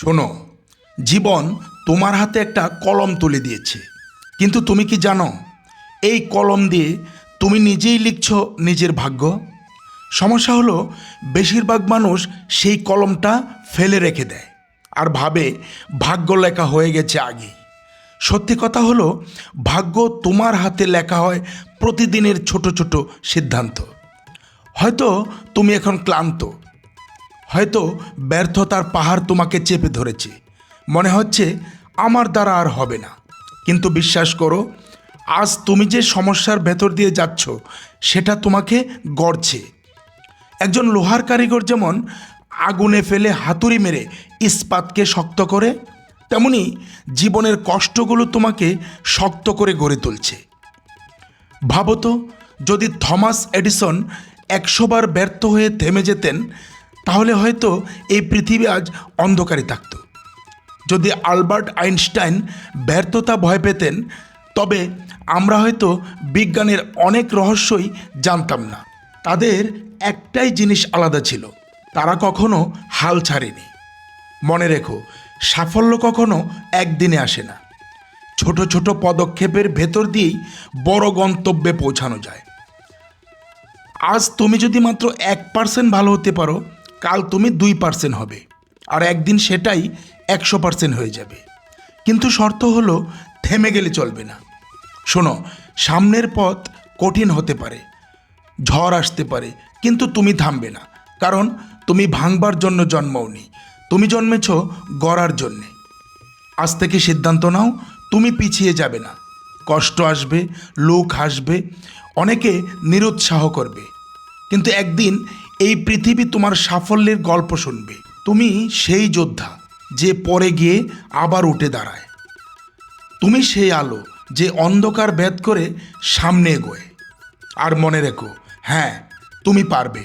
শোনো, জীবন তোমার হাতে একটা কলম তুলে দিয়েছে। কিন্তু তুমি কি জানো, এই কলম দিয়ে তুমি নিজেই লিখছ নিজের ভাগ্য? সমস্যা হলো, বেশিরভাগ মানুষ সেই কলমটা ফেলে রেখে দেয় আর ভাবে ভাগ্য লেখা হয়ে গেছে আগে। সত্যি কথা হলো, ভাগ্য তোমার হাতে লেখা হয় প্রতিদিনের ছোট ছোট সিদ্ধান্ত। হয়তো তুমি এখন ক্লান্ত হয়তো ব্যর্থতার পাহাড় তোমাকে চেপে ধরেছে। মনে হচ্ছে আমার দ্বারা আর হবে না। কিন্তু বিশ্বাস করো, আজ তুমি যে সমস্যার ভেতর দিয়ে যাচ্ছ, সেটা তোমাকে গড়ছে। একজন লোহার কারিগর যেমন আগুনে ফেলে হাতুড়ি মেরে ইস্পাতকে শক্ত করে, তেমনি জীবনের কষ্টগুলো তোমাকে শক্ত করে গড়ে তুলছে। ভাবো তো, যদি থমাস এডিসন একশোবার ব্যর্থ হয়ে থেমে যেতেন তাহলে হয়তো এই পৃথিবী আজ অন্ধকারে থাকত। যদি আলবার্ট আইনস্টাইন ব্যর্থতা ভয় পেতেন, তবে আমরা হয়তো বিজ্ঞানের অনেক রহস্যই জানতাম না। তাদের একটাই জিনিস আলাদা ছিল, তারা কখনো হাল ছাড়েনি। মনে রেখো, সাফল্য কখনো একদিনে আসে না। ছোট ছোট পদক্ষেপের ভেতর দিয়েই বড় গন্তব্যে পৌঁছানো যায়। আজ তুমি যদি মাত্র এক পার্সেন্ট ভালো হতে পারো কাল তুমি দুই পার্সেন্ট হবে। আর একদিন সেটাই একশো পার্সেন্ট হয়ে যাবে। কিন্তু শর্ত হলো, থেমে গেলে চলবে না। শোনো, সামনের পথ কঠিন হতে পারে, ঝড় আসতে পারে, কিন্তু তুমি থামবে না। কারণ তুমি ভাঙবার জন্য জন্মওনি। তুমি জন্মেছ গড়ার জন্যে। আজ থেকে সিদ্ধান্ত নাও, তুমি পিছিয়ে যাবে না। কষ্ট আসবে, লোক হাসবে অনেকে নিরুৎসাহ করবে। কিন্তু একদিন এই পৃথিবী তোমার সাফল্যের গল্প শুনবে। তুমি সেই যোদ্ধা যে পরে গিয়ে আবার উঠে দাঁড়ায়। তুমি সেই আলো যে অন্ধকার ভেদ করে সামনে এগোয়। আর মনে রেখো হ্যাঁ তুমি পারবে।